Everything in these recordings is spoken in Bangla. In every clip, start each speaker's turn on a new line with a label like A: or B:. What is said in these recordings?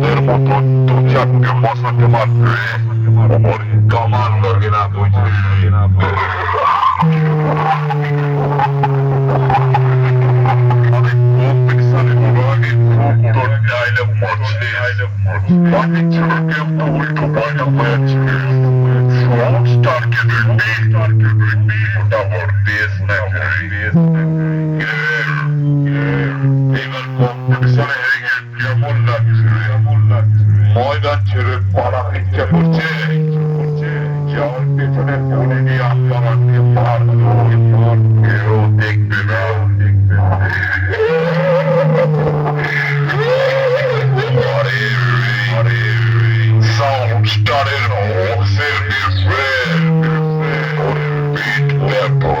A: তোদের মতো দু চারটে পারবে ওর কামাল লাগে না বুঝলি না আমি খুব পেছনে হলো পাড়া ইচ্ছা করছে যাওয়ার পেছনে মনে নিয়ে আপনারা পার কেউ দেখবে না দেখবে না। আরে আরে সাউন্ড স্টারের বক্সের বিরুদ্ধে ওর পিঠ ব্যাপক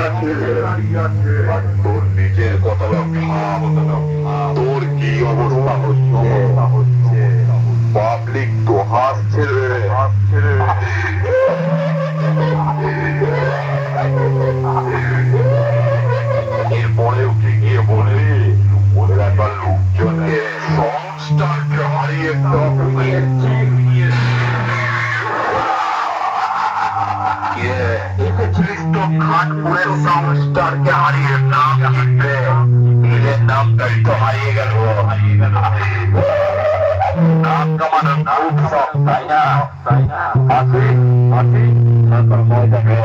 A: আছে তোর নিজের কথা ভাব তোর কি অবস্থা হচ্ছে? পাবলিক তো হাসছে
B: তো খাটপুরের সংস্টারকে হারিয়ে নাম কিনবে নিজের নামটাই তো হারিয়ে গেল নাম কামানোর খুব শখ তাই না আছে আছে তারপর ময়দানে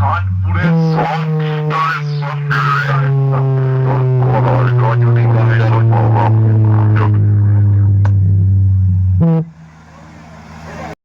A: on